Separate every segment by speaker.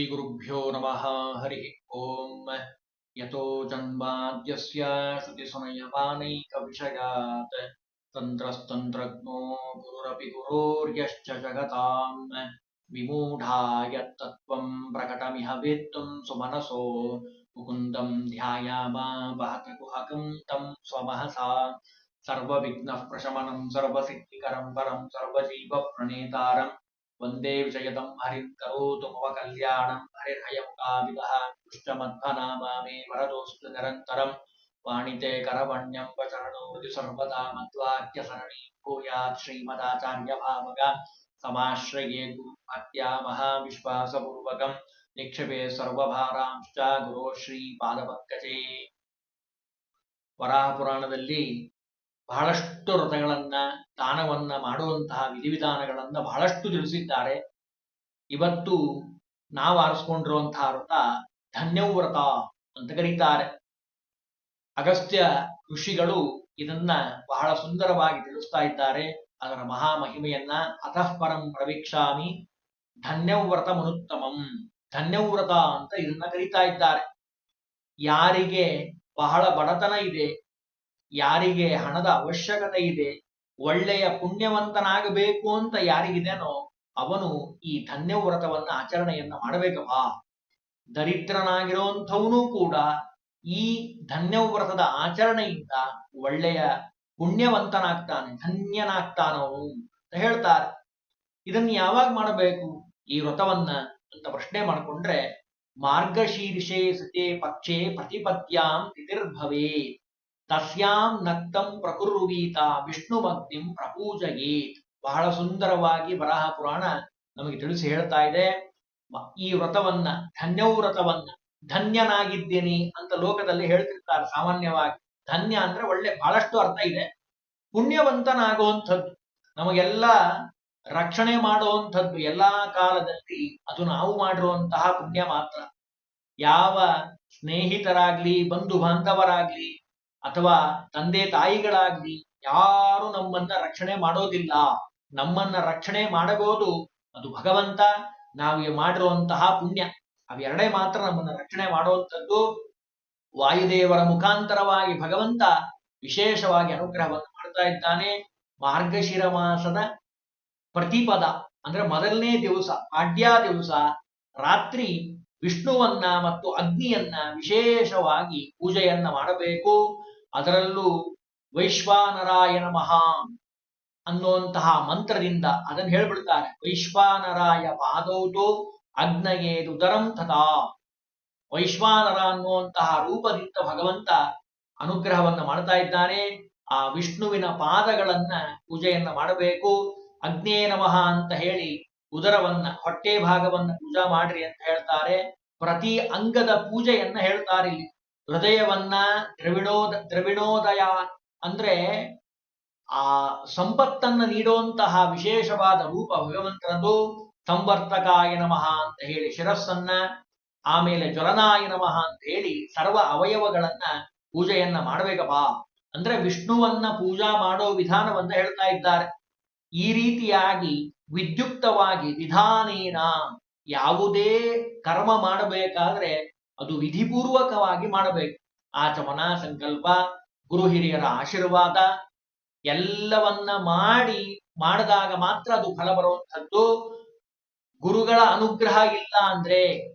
Speaker 1: श्रीगुरुभ्यो नमः। हरिः ॐ यतो जन्माद्यस्य श्रुतिसुनयमानैकविषयात् तन्त्रस्तन्त्रज्ञो गुरुरपि गुरोर्यश्च जगताम्। प्रकटमिह वेत्तुं सुमनसो। मुकुन्दं ध्यायामा वहत कुहकं तं स्वमहसा। वंदे विषयतम् हरिम् करोतु मम कल्याणम् हरिर्हयमुकाभिदः पुष्टमध्वनामामि वरदोऽस्तु निरन्तरम् वाणिते करवण्यम् वचरणोति सर्वदा मध्वाक्यसरणीम् भूयात् श्रीमदाचार्यभावग समाश्रये गुरुभक्त्या महाविश्वासपूर्वकम् निक्षेपे सर्वभारांश्च गुरो ಶ್ರೀ ಪಾದಪಂಕಜೆ ವರಾಹ ಪುರಾಣದಲ್ಲಿ ಬಹಳಷ್ಟು ವ್ರತಗಳನ್ನ ದಾನವನ್ನ ಮಾಡುವಂತಹ ವಿಧಿವಿಧಾನಗಳನ್ನ ಬಹಳಷ್ಟು ತಿಳಿಸಿದ್ದಾರೆ. ಇವತ್ತು ನಾವು ಆರಿಸ್ಕೊಂಡಿರುವಂತಹ ವ್ರತ ಧನ್ಯವ್ರತ ಅಂತ ಕರೀತಾರೆ. ಅಗಸ್ತ್ಯ ಋಷಿಗಳು ಇದನ್ನ ಬಹಳ ಸುಂದರವಾಗಿ ತಿಳಿಸ್ತಾ ಇದ್ದಾರೆ. ಅದರ ಮಹಾಮಹಿಮೆಯನ್ನ ಅತಃ ಪರಂ ಪ್ರವೀಕ್ಷಾಮಿ ಧನ್ಯವ್ರತ ಮನುತ್ತಮಂ. ಧನ್ಯವ್ರತ ಅಂತ ಇದನ್ನ ಕರೀತಾ ಇದ್ದಾರೆ. ಯಾರಿಗೆ ಬಹಳ ಬಡತನ ಇದೆ ಯಾರಿಗೆ ಹಣದ ಅವಶ್ಯಕತೆ ಇದೆ, ಒಳ್ಳೆಯ ಪುಣ್ಯವಂತನಾಗಬೇಕು ಅಂತ ಯಾರಿಗಿದೆನೋ ಅವನು ಈ ಧನ್ಯವ್ರತವನ್ನ ಆಚರಣೆಯನ್ನ ಮಾಡಬೇಕಪ್ಪ. ದರಿದ್ರನಾಗಿರೋಂಥವನು ಕೂಡ ಈ ಧನ್ಯವ್ರತದ ಆಚರಣೆಯಿಂದ ಒಳ್ಳೆಯ ಪುಣ್ಯವಂತನಾಗ್ತಾನೆ ಧನ್ಯನಾಗ್ತಾನವನು ಅಂತ ಹೇಳ್ತಾರೆ. ಇದನ್ನ ಯಾವಾಗ ಮಾಡಬೇಕು? ಈ ವ್ರತವನ್ನ ಅಂತ ಪ್ರಶ್ನೆ ಮಾಡಿಕೊಂಡ್ರೆ, ಮಾರ್ಗಶೀರ್ಷೆ ಸತೆ ಪಕ್ಷೇ ಪ್ರತಿಪದ್ಯಾಂ ತಿಥಿರ್ಭವೇತ್ ತಸ್ಯಾಂ ನಕ್ತಂ ವಿಷ್ಣು ಭಕ್ತಿಂ ಪ್ರಪೂಜಯೇತ್. ಬಹಳ ಸುಂದರವಾಗಿ ವರಾಹ ಪುರಾಣ ನಮಗೆ ತಿಳಿಸಿ ಹೇಳ್ತಾ ಇದೆ. ಈ ವ್ರತವನ್ನ ಧನ್ಯವ್ರತವನ್ನ ಧನ್ಯನಾಗಿದ್ದೇನೆ ಅಂತ ಲೋಕದಲ್ಲಿ ಹೇಳ್ತಿರ್ತಾರೆ ಸಾಮಾನ್ಯವಾಗಿ. ಧನ್ಯ ಅಂದ್ರೆ ಒಳ್ಳೆ, ಬಹಳಷ್ಟು ಅರ್ಥ ಇದೆ. ಪುಣ್ಯವಂತನಾಗುವಂಥದ್ದು, ನಮಗೆಲ್ಲ ರಕ್ಷಣೆ ಮಾಡುವಂಥದ್ದು ಎಲ್ಲಾ ಕಾಲದಲ್ಲಿ ಅದು ನಾವು ಮಾಡಿರುವಂತಹ ಪುಣ್ಯ ಮಾತ್ರ. ಯಾವ ಸ್ನೇಹಿತರಾಗ್ಲಿ, ಬಂಧು ಬಾಂಧವರಾಗ್ಲಿ ಅಥವಾ ತಂದೆ ತಾಯಿಗಳಾಗ್ಲಿ ಯಾರು ನಮ್ಮನ್ನ ರಕ್ಷಣೆ ಮಾಡೋದಿಲ್ಲ. ನಮ್ಮನ್ನ ರಕ್ಷಣೆ ಮಾಡಬಹುದು. ಅದು ಭಗವಂತ, ನಾವು ಮಾಡಿರುವಂತಹ ಪುಣ್ಯ. ಅವೆರಡೇ ಮಾತ್ರ ನಮ್ಮನ್ನ ರಕ್ಷಣೆ ಮಾಡುವಂಥದ್ದು. ವಾಯುದೇವರ ಮುಖಾಂತರವಾಗಿ ಭಗವಂತ ವಿಶೇಷವಾಗಿ ಅನುಗ್ರಹವನ್ನು ಮಾಡ್ತಾ ಇದ್ದಾನೆ. ಮಾರ್ಗಶಿರ ಮಾಸದ ಪ್ರತಿಪದ, ಅಂದ್ರೆ ಮೊದಲನೇ ದಿವಸ ಪಾಡ್ಯ ದಿವಸ, ರಾತ್ರಿ ವಿಷ್ಣುವನ್ನ ಮತ್ತು ಅಗ್ನಿಯನ್ನ ವಿಶೇಷವಾಗಿ ಪೂಜೆಯನ್ನ ಮಾಡಬೇಕು. ಅದರಲ್ಲೂ ವೈಶ್ವಾನರಾಯಣ ಮಹಾ ಅನ್ನುವಂತಹ ಮಂತ್ರದಿಂದ ಅದನ್ನು ಹೇಳ್ಬಿಡ್ತಾರೆ. ವೈಶ್ವಾನರಾಯ ಪಾದೌತು ಅಗ್ನಗೆ ರುದರಂ ತಥಾ. ವೈಶ್ವಾನರ ಅನ್ನುವಂತಹ ರೂಪದಿಂದ ಭಗವಂತ ಅನುಗ್ರಹವನ್ನ ಮಾಡ್ತಾ ಇದ್ದಾನೆ. ಆ ವಿಷ್ಣುವಿನ ಪಾದಗಳನ್ನ ಪೂಜೆಯನ್ನ ಮಾಡಬೇಕು. ಅಗ್ನೇ ನಮಃ ಅಂತ ಹೇಳಿ ಉದರವನ್ನ, ಹೊಟ್ಟೆ ಭಾಗವನ್ನ ಪೂಜಾ ಮಾಡ್ರಿ ಅಂತ ಹೇಳ್ತಾರೆ. ಪ್ರತಿ ಅಂಗದ ಪೂಜೆಯನ್ನ ಹೇಳ್ತಾರೆ ಇಲ್ಲಿ. ಹೃದಯವನ್ನ ದ್ರವಿಣೋದ ದ್ರವಿಣೋದಯ ಅಂದ್ರೆ ಆ ಸಂಪತ್ತನ್ನ ನೀಡುವಂತಹ ವಿಶೇಷವಾದ ರೂಪ ಭಗವಂತನದು. ಸಂವರ್ತಕಾಯ ನಮಃ ಅಂತ ಹೇಳಿ ಶಿರಸ್ಸನ್ನ, ಆಮೇಲೆ ಜ್ವಲನಾಯ ನಮಃ ಅಂತ ಹೇಳಿ ಸರ್ವ ಅವಯವಗಳನ್ನ ಪೂಜೆಯನ್ನ ಮಾಡಬೇಕಪ್ಪ ಅಂದ್ರೆ ವಿಷ್ಣುವನ್ನ ಪೂಜಾ ಮಾಡೋ ವಿಧಾನವನ್ನ ಹೇಳ್ತಾ ಇದ್ದಾರೆ. ಈ ರೀತಿಯಾಗಿ ವಿದ್ಯುಕ್ತವಾಗಿ ವಿಧಾನೇನ ಯಾವುದೇ ಕರ್ಮ ಮಾಡಬೇಕಾದ್ರೆ ಅದು ವಿಧಿಪೂರ್ವಕವಾಗಿ ಮಾಡಬೇಕು. ಆಚಮನ ಸಂಕಲ್ಪ, ಗುರು ಹಿರಿಯರ ಆಶೀರ್ವಾದ, ಎಲ್ಲವನ್ನ ಮಾಡಿ, ಮಾಡಿದಾಗ ಮಾತ್ರ ಅದು ಫಲ ಬರುವಂಥದ್ದು. ಗುರುಗಳ ಅನುಗ್ರಹ ಇಲ್ಲ ಅಂದ್ರೆ,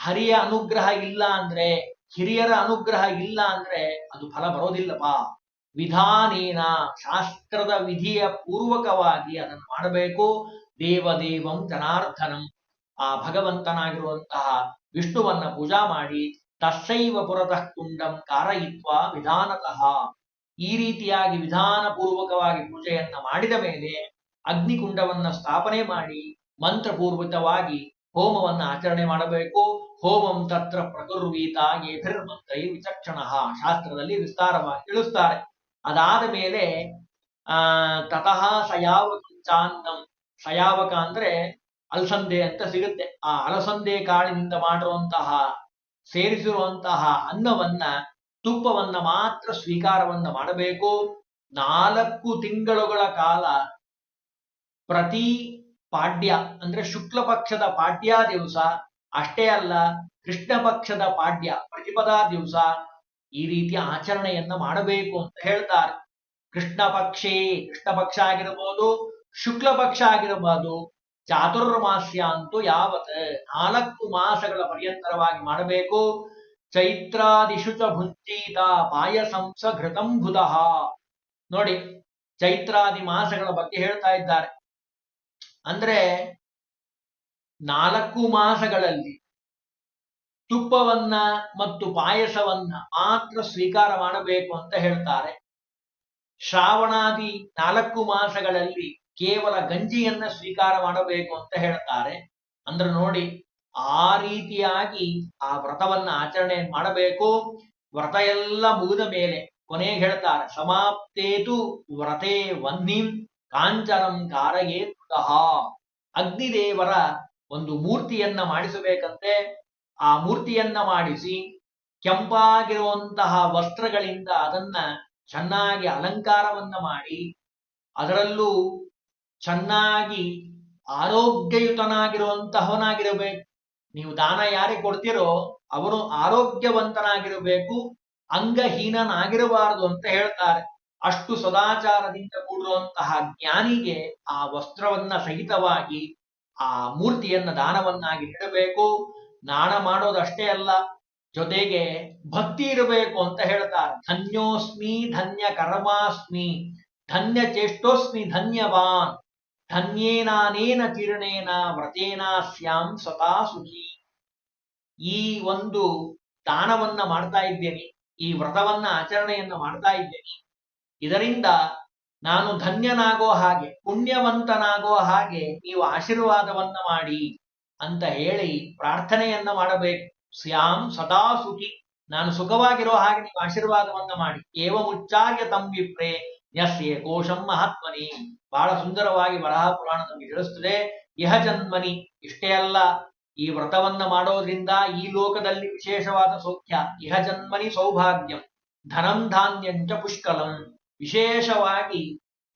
Speaker 1: ಹರಿಯ ಅನುಗ್ರಹ ಇಲ್ಲ ಅಂದ್ರೆ, ಹಿರಿಯರ ಅನುಗ್ರಹ ಇಲ್ಲ ಅಂದ್ರೆ ಅದು ಫಲ ಬರೋದಿಲ್ಲಪ್ಪ. ವಿಧಾನೇನ ಶಾಸ್ತ್ರದ ವಿಧಿಯ ಪೂರ್ವಕವಾಗಿ ಅದನ್ನು ಮಾಡಬೇಕು. ದೇವದೇವಂ ಜನಾರ್ದನಂ. ಆ ಭಗವಂತನಾಗಿರುವಂತಹ ವಿಷ್ಣುವನ್ನ ಪೂಜಾ ಮಾಡಿ ತಸ್ಸೈವ ಪುರತಃ ಕುಂಡಂ ಕಾರಯಿತ್ವ ವಿಧಾನತಃ. ಈ ರೀತಿಯಾಗಿ ವಿಧಾನ ಪೂರ್ವಕವಾಗಿ ಪೂಜೆಯನ್ನ ಮಾಡಿದ ಮೇಲೆ ಅಗ್ನಿಕುಂಡವನ್ನ ಸ್ಥಾಪನೆ ಮಾಡಿ ಮಂತ್ರಪೂರ್ವಿತವಾಗಿ ಹೋಮವನ್ನ ಆಚರಣೆ ಮಾಡಬೇಕು. ಹೋಮಂ ತತ್ರ ಪ್ರಕುರ್ವೀತ ಏಭಿರ್ಮಂತ್ರೈ ವಿಚಕ್ಷಣ ಶಾಸ್ತ್ರದಲ್ಲಿ ವಿಸ್ತಾರವಾಗಿ ತಿಳಿಸ್ತಾರೆ. ಅದಾದ ಮೇಲೆ ಆ ತತಃ ಸಯಾವಕ ಚಾನ್ನಂ ಸಯಾವಕ ಅಂದ್ರೆ ಅಲಸಂದೆ ಅಂತ ಸಿಗುತ್ತೆ. ಆ ಅಲಸಂದೆ ಕಾಳಿನಿಂದ ಮಾಡಿರುವಂತಹ, ಸೇರಿಸಿರುವಂತಹ ಅನ್ನವನ್ನ, ತುಪ್ಪವನ್ನ ಮಾತ್ರ ಸ್ವೀಕಾರವನ್ನ ಮಾಡಬೇಕು. ನಾಲ್ಕು ತಿಂಗಳುಗಳ ಕಾಲ ಪ್ರತಿ ಪಾಡ್ಯ, ಅಂದ್ರೆ ಶುಕ್ಲ ಪಕ್ಷದ ಪಾಡ್ಯ ದಿವಸ ಅಷ್ಟೇ ಅಲ್ಲ ಕೃಷ್ಣ ಪಕ್ಷದ ಪಾಡ್ಯ ಪ್ರತಿಪದಾ ದಿವಸ ಈ ರೀತಿಯ ಆಚರಣೆಯನ್ನ ಮಾಡಬೇಕು ಅಂತ ಹೇಳ್ತಾರೆ. ಕೃಷ್ಣ ಪಕ್ಷೇ ಕೃಷ್ಣ ಪಕ್ಷ ಆಗಿರಬಹುದು ಶುಕ್ಲ ಪಕ್ಷ ಆಗಿರಬಹುದು ಚಾತುರ್ಮಾಸ್ಯ ಅಂತೂ ಯಾವತ್ ನಾಲ್ಕು ಮಾಸಗಳ ಪರ್ಯಂತರವಾಗಿ ಮಾಡಬೇಕು. ಚೈತ್ರಾದಿಶು ಚ ಭುಂಜೀತ ಪಾಯಸಂಸ ಘೃತಂಭುದ ನೋಡಿ, ಚೈತ್ರಾದಿ ಮಾಸಗಳ ಬಗ್ಗೆ ಹೇಳ್ತಾ ಇದ್ದಾರೆ. ಅಂದ್ರೆ ನಾಲ್ಕು ಮಾಸಗಳಲ್ಲಿ ತುಪ್ಪವನ್ನ ಮತ್ತು ಪಾಯಸವನ್ನ ಮಾತ್ರ ಸ್ವೀಕಾರ ಮಾಡಬೇಕು ಅಂತ ಹೇಳ್ತಾರೆ. ಶ್ರಾವಣಾದಿ ನಾಲ್ಕು ಮಾಸಗಳಲ್ಲಿ ಕೇವಲ ಗಂಜಿಯನ್ನ ಸ್ವೀಕಾರ ಮಾಡಬೇಕು ಅಂತ ಹೇಳ್ತಾರೆ. ಅಂದ್ರೆ ನೋಡಿ, ಆ ರೀತಿಯಾಗಿ ಆ ವ್ರತವನ್ನ ಆಚರಣೆ ಮಾಡಬೇಕು. ವ್ರತ ಎಲ್ಲ ಮುಗಿದ ಮೇಲೆ ಕೊನೆಗೆ ಹೇಳ್ತಾರೆ, ಸಮಾಪ್ತೇತು ವ್ರತೇ ವನ್ನಿಂ ಕಾಂಚನಂ ಕಾರಯೇ ಅಗ್ನಿದೇವರ ಒಂದು ಮೂರ್ತಿಯನ್ನ ಮಾಡಿಸಬೇಕಂತೆ. ಆ ಮೂರ್ತಿಯನ್ನ ಮಾಡಿಸಿ ಕೆಂಪಾಗಿರುವಂತಹ ವಸ್ತ್ರಗಳಿಂದ ಅದನ್ನ ಚೆನ್ನಾಗಿ ಅಲಂಕಾರವನ್ನ ಮಾಡಿ, ಅದರಲ್ಲೂ ಚೆನ್ನಾಗಿ ಆರೋಗ್ಯಯುತನಾಗಿರುವಂತಹವನಾಗಿರಬೇಕು. ನೀವು ದಾನ ಯಾರಿಗೆ ಕೊಡ್ತೀರೋ ಅವನು ಆರೋಗ್ಯವಂತನಾಗಿರಬೇಕು, ಅಂಗಹೀನನಾಗಿರಬಾರದು ಅಂತ ಹೇಳ್ತಾರೆ. ಅಷ್ಟು ಸದಾಚಾರದಿಂದ ಕೂಡಿರುವಂತಹ ಜ್ಞಾನಿಗೆ ಆ ವಸ್ತ್ರವನ್ನ ಸಹಿತವಾಗಿ, ಆ ಮೂರ್ತಿಯನ್ನ ದಾನವನ್ನಾಗಿ ನೀಡಬೇಕು ದಾನ ಮಾಡೋದಷ್ಟೇ ಅಲ್ಲ, ಜೊತೆಗೆ ಭಕ್ತಿ ಇರಬೇಕು ಅಂತ ಹೇಳ್ತಾರೆ. ಧನ್ಯೋಸ್ಮಿ ಧನ್ಯ ಕರ್ಮಾಸ್ಮಿ ಧನ್ಯ ಚೇಷ್ಟೋಸ್ಮಿ ಧನ್ಯವಾನ್. ಧನ್ಯೇನಾನೇನ ಕಿರಣೇನ ವ್ರತೇನ ಸ್ಯಾಂ ಸದಾ ಸುಖಿ. ಈ ಒಂದು ದಾನವನ್ನ ಮಾಡ್ತಾ ಇದ್ದೇನೆ, ಈ ವ್ರತವನ್ನ ಆಚರಣೆಯನ್ನ ಮಾಡ್ತಾ ಇದ್ದೇನೆ. ಇದರಿಂದ ನಾನು ಧನ್ಯನಾಗೋ ಹಾಗೆ, ಪುಣ್ಯವಂತನಾಗೋ ಹಾಗೆ ನೀವು ಆಶೀರ್ವಾದವನ್ನ ಮಾಡಿ ಅಂತ ಹೇಳಿ ಪ್ರಾರ್ಥನೆಯನ್ನ ಮಾಡಬೇಕು. ಸ್ಯಾಂ ಸದಾ ಸುಖಿ. ನಾನು ಸುಖವಾಗಿರೋ ಹಾಗೆ ನೀವು ಆಶೀರ್ವಾದವನ್ನ ಮಾಡಿ. ಏವ ಮುಚ್ಚಾರ್ಯ ತಂಬಿಪ್ರೆ ಯಸ್ಯೆ ಕೋಶಂ ಮಹಾತ್ಮನಿ. ಬಹಳ ಸುಂದರವಾಗಿ ವರಹ ಪುರಾಣ ನಮಗೆ ತಿಳಿಸ್ತದೆ ಇಹ ಜನ್ಮನಿ ಇಷ್ಟೇ ಅಲ್ಲ, ಈ ವ್ರತವನ್ನ ಮಾಡೋದ್ರಿಂದ ಈ ಲೋಕದಲ್ಲಿ ವಿಶೇಷವಾದ ಸೌಖ್ಯ. ಇಹ ಜನ್ಮನಿ ಸೌಭಾಗ್ಯಂ, ಧನಂ ಧಾನ್ಯಂಚ ಪುಷ್ಕಲಂ. ವಿಶೇಷವಾಗಿ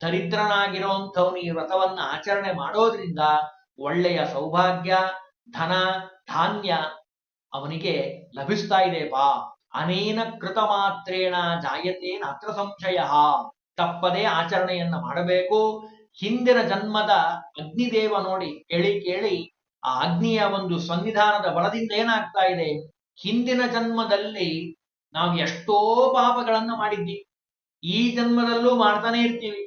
Speaker 1: ದರಿದ್ರನಾಗಿರುವಂಥವನು ಈ ವ್ರತವನ್ನ ಆಚರಣೆ ಮಾಡೋದ್ರಿಂದ ಒಳ್ಳೆಯ ಸೌಭಾಗ್ಯ, ಧನ, ಧಾನ್ಯ ಅವನಿಗೆ ಲಭಿಸ್ತಾ ಇದೆ. ಬಾ, ಅನೇನ ಕೃತ ಮಾತ್ರೇಣ ಜಾಯತೆ ನಾತ್ರ ಸಂಶಯ. ತಪ್ಪದೇ ಆಚರಣೆಯನ್ನ ಮಾಡಬೇಕು. ಹಿಂದಿನ ಜನ್ಮದ ಅಗ್ನಿದೇವ ನೋಡಿ ಕೇಳಿ ಕೇಳಿ ಆ ಅಗ್ನಿಯ ಒಂದು ಸನ್ನಿಧಾನದ ಬಲದಿಂದ ಏನಾಗ್ತಾ ಇದೆ? ಹಿಂದಿನ ಜನ್ಮದಲ್ಲಿ ನಾವು ಎಷ್ಟೋ ಪಾಪಗಳನ್ನ ಮಾಡಿದ್ವಿ. ಈ ಜನ್ಮದಲ್ಲೂ ಮಾಡ್ತಾನೆ ಇರ್ತೀವಿ.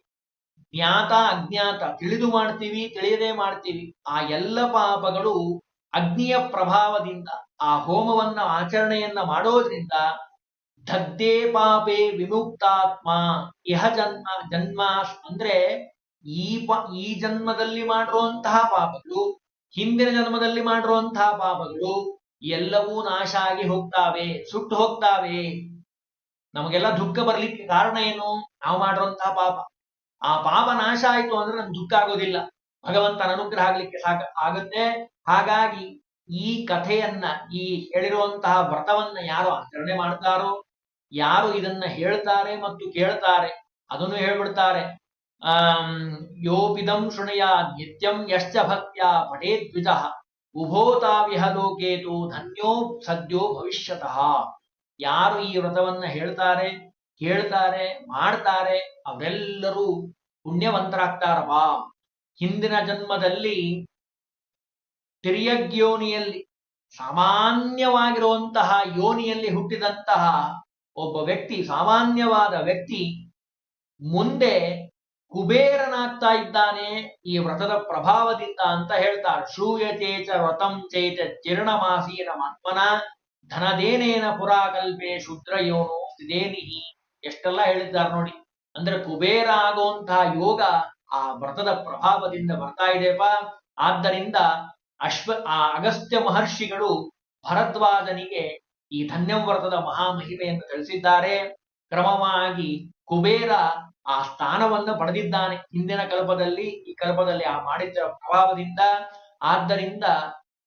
Speaker 1: ಜ್ಞಾತ, ಅಜ್ಞಾತ ತಿಳಿದು ಮಾಡ್ತೀವಿ, ತಿಳಿಯದೆ ಮಾಡ್ತೀವಿ. ಆ ಎಲ್ಲ ಪಾಪಗಳು ಅಗ್ನಿಯ ಪ್ರಭಾವದಿಂದ, ಆ ಹೋಮವನ್ನ, ಆಚರಣೆಯನ್ನ ಮಾಡೋದ್ರಿಂದ ದದ್ದೇ ಪಾಪೇ ವಿಮುಕ್ತಾತ್ಮ. ಇಹ ಜನ್ಮ ಜನ್ಮ ಅಂದ್ರೆ ಈ ಪ, ಈ ಜನ್ಮದಲ್ಲಿ ಮಾಡಿರುವಂತಹ ಪಾಪಗಳು, ಹಿಂದಿನ ಜನ್ಮದಲ್ಲಿ ಮಾಡಿರುವಂತಹ ಪಾಪಗಳು ಎಲ್ಲವೂ ನಾಶ ಆಗಿ ಹೋಗ್ತಾವೆ, ಸುಟ್ಟು ಹೋಗ್ತಾವೆ. ನಮಗೆಲ್ಲ ದುಃಖ ಬರ್ಲಿಕ್ಕೆ ಕಾರಣ ಏನು? ನಾವು ಮಾಡಿರುವಂತಹ ಪಾಪ. ಆ ಪಾಪ ನಾಶ ಆಯ್ತು ಅಂದ್ರೆ ನಮ್ಗೆ ದುಃಖ ಆಗೋದಿಲ್ಲ. ಭಗವಂತನ ಅನುಗ್ರಹ ಆಗ್ಲಿಕ್ಕೆ ಸಾಕ, ಆಗುತ್ತೆ. ಹಾಗಾಗಿ ಈ ಕಥೆಯನ್ನ, ಈ ಹೇಳಿರುವಂತಹ ವ್ರತವನ್ನ ಯಾರು ಆಚರಣೆ ಮಾಡ್ತಾರೋ ಯಾರು ಇದನ್ನ ಹೇಳ್ತಾರೆ ಮತ್ತು ಕೇಳ್ತಾರೆ, ಅದನ್ನು ಹೇಳ್ಬಿಡ್ತಾರೆ. ಆ ಯೋಪಿದಂ ಶೃಣಯ ನಿತ್ಯಂ ಯಶ್ಚ ಭಕ್ತ್ಯ ಪಠೇದ್ವಿಜ ಉಭೋತಾವಿಹ ಲೋಕೇತು ಧನ್ಯೋ ಸದ್ಯೋ ಭವಿಷ್ಯತಃ. ಯಾರು ಈ ವ್ರತವನ್ನ ಹೇಳ್ತಾರೆ, ಕೇಳ್ತಾರೆ, ಮಾಡ್ತಾರೆ, ಅವರೆಲ್ಲರೂ ಪುಣ್ಯವಂತರಾಗ್ತಾರವಾ? ಹಿಂದಿನ ಜನ್ಮದಲ್ಲಿ ತಿರ್ಯಗ್ ಯೋನಿಯಲ್ಲಿ, ಸಾಮಾನ್ಯವಾಗಿರುವಂತಹ ಯೋನಿಯಲ್ಲಿ ಹುಟ್ಟಿದಂತಹ ಒಬ್ಬ ವ್ಯಕ್ತಿ, ಸಾಮಾನ್ಯವಾದ ವ್ಯಕ್ತಿ ಮುಂದೆ ಕುಬೇರನಾಗ್ತಾ ಇದ್ದಾನೆ, ಈ ವ್ರತದ ಪ್ರಭಾವದಿಂದ ಅಂತ ಹೇಳ್ತಾರೆ. ಶೂಯತೆ ಚ ವ್ರತಂ ಚೇತ ಚಿರ್ಣಮಾಸೀನ ಮಾತ್ಮನ ಧನದೇನೇನ ಪುರಾಕಲ್ಪೆ ಶುದ್ರಯೋನು ಸ್ಥಿದೇನಿಹಿ. ಎಷ್ಟೆಲ್ಲ ಹೇಳಿದ್ದಾರೆ ನೋಡಿ. ಅಂದ್ರೆ ಕುಬೇರ ಆಗುವಂತಹ ಯೋಗ ಆ ವ್ರತದ ಪ್ರಭಾವದಿಂದ ಬರ್ತಾ ಇದೆಯಪ್ಪ. ಆದ್ದರಿಂದ ಅಶ್ವ ಆ ಅಗಸ್ತ್ಯ ಮಹರ್ಷಿಗಳು ಭರದ್ವಾಜನಿಗೆ ಈ ಧನ್ಯವ್ರತದ ಮಹಾಮಹಿಮೆಯನ್ನು ತಿಳಿಸಿದ್ದಾರೆ. ಕ್ರಮವಾಗಿ ಕುಬೇರ ಆ ಸ್ಥಾನವನ್ನು ಪಡೆದಿದ್ದಾನೆ ಹಿಂದಿನ ಕಲ್ಪದಲ್ಲಿ. ಈ ಕಲ್ಪದಲ್ಲಿ ಆ ಮಾಡಿದ ಪ್ರಭಾವದಿಂದ. ಆದ್ದರಿಂದ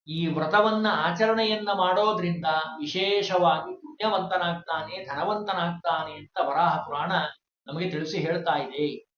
Speaker 1: ಈ ವ್ರತವನ್ನ ಆಚರಣೆಯನ್ನ ಮಾಡೋದ್ರಿಂದ ವಿಶೇಷವಾಗಿ ಪುಣ್ಯವಂತನಾಗ್ತಾನೆ, ಧನವಂತನಾಗ್ತಾನೆ ಅಂತ ವರಾಹ ಪುರಾಣ ನಮಗೆ ತಿಳಿಸಿ ಹೇಳ್ತಾ ಇದೆ.